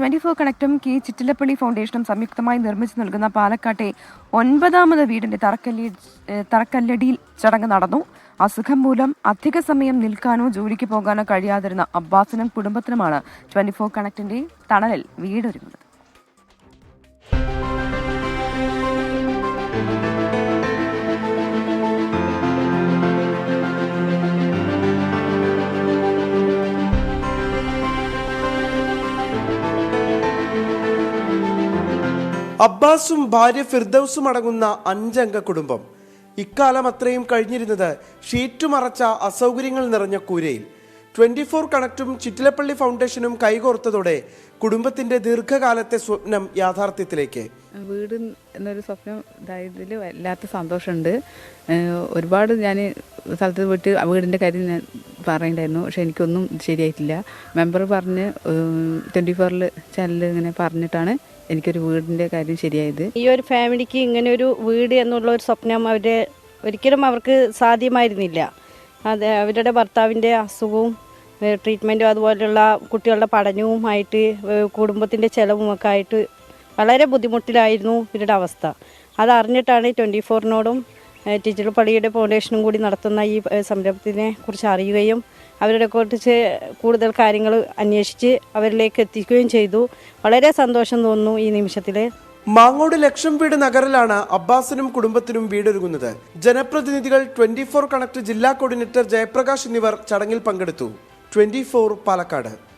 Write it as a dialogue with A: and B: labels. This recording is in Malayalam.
A: ട്വന്റി ഫോർ കണക്റ്റും കെ ചിറ്റിലപ്പള്ളി ഫൗണ്ടേഷനും സംയുക്തമായി നിർമ്മിച്ചു നൽകുന്ന പാലക്കാട്ടെ ഒൻപതാമത് വീടിന്റെ തറക്കല്ലി തറക്കല്ലടിയിൽ ചടങ്ങ് നടന്നു. അസുഖം മൂലം അധിക സമയം നിൽക്കാനോ ജോലിക്ക് പോകാനോ കഴിയാതിരുന്ന അബ്ബാസിനും കുടുംബത്തിനുമാണ് ട്വന്റി ഫോർ കണക്റ്റിന്റെ തണലിൽ വീടൊരുങ്ങുന്നത്.
B: അബ്ബാസും ഭാര്യ ഫിർദൌസും അടങ്ങുന്ന അഞ്ചംഗ കുടുംബം. ഇക്കാലം അത്രയും കഴിഞ്ഞിരുന്നത് ഷീറ്റ് മറച്ച അസൗകര്യങ്ങൾ നിറഞ്ഞ കൂരയിൽ. ട്വന്റി ഫോർ കണക്റ്റും ചിറ്റിലപ്പള്ളി ഫൗണ്ടേഷനും കൈകോർത്തതോടെ കുടുംബത്തിന്റെ ദീർഘകാലത്തെ സ്വപ്നം യാഥാർത്ഥ്യത്തിലേക്ക്.
C: വീട് എന്നൊരു സ്വപ്നം ഇതായതിൽ വല്ലാത്ത സന്തോഷമുണ്ട്. ഒരുപാട് ഞാൻ സ്ഥലത്ത് പോയിട്ട് വീടിന്റെ കാര്യം ഞാൻ പറയണ്ടായിരുന്നു. പക്ഷെ എനിക്കൊന്നും ശരിയായിട്ടില്ല. മെമ്പർ പറഞ്ഞ് ട്വന്റി ഫോറിൽ ചാനൽ ഇങ്ങനെ പറഞ്ഞിട്ടാണ് എനിക്കൊരു വീടിന്റെ കാര്യം ശരിയായത്.
D: ഈ ഒരു ഫാമിലിക്ക് ഇങ്ങനെ ഒരു വീട് എന്നുള്ള ഒരു സ്വപ്നം അവർ ഒരിക്കലും അവർക്ക് സാധ്യമായിരുന്നില്ല. അത് അവരുടെ ഭർത്താവിന്റെ അസുഖവും ട്രീറ്റ്മെന്റും അതുപോലെയുള്ള കുട്ടികളുടെ പഠനവുമായിട്ട് കുടുംബത്തിന്റെ ചെലവും ഒക്കെ ആയിട്ട് വളരെ ബുദ്ധിമുട്ടിലായിരുന്നു ഇവരുടെ അവസ്ഥ. അതറിഞ്ഞിട്ടാണ് ട്വന്റി ഫോറിനോടും ടീച്ചർ പള്ളിയുടെ ഫൗണ്ടേഷനും കൂടി നടത്തുന്ന ഈ സംരംഭത്തിനെ കുറിച്ച് അറിയുകയും അവരുടെ കുറിച്ച് കൂടുതൽ കാര്യങ്ങൾ അന്വേഷിച്ച് അവരിലേക്ക് എത്തിക്കുകയും ചെയ്തു. വളരെ സന്തോഷം തോന്നുന്നു ഈ നിമിഷത്തിൽ
B: മാങ്ങോട് ലക്ഷം വീട് നഗറിലാണ് അബ്ബാസിനും കുടുംബത്തിനും വീടൊരുങ്ങുന്നത്. ജനപ്രതിനിധികൾ ട്വന്റി ഫോർ കണക്ട് ജില്ലാ കോർഡിനേറ്റർ ജയപ്രകാശ് എന്നിവർ ചടങ്ങിൽ പങ്കെടുത്തു. Twenty four Palakkad.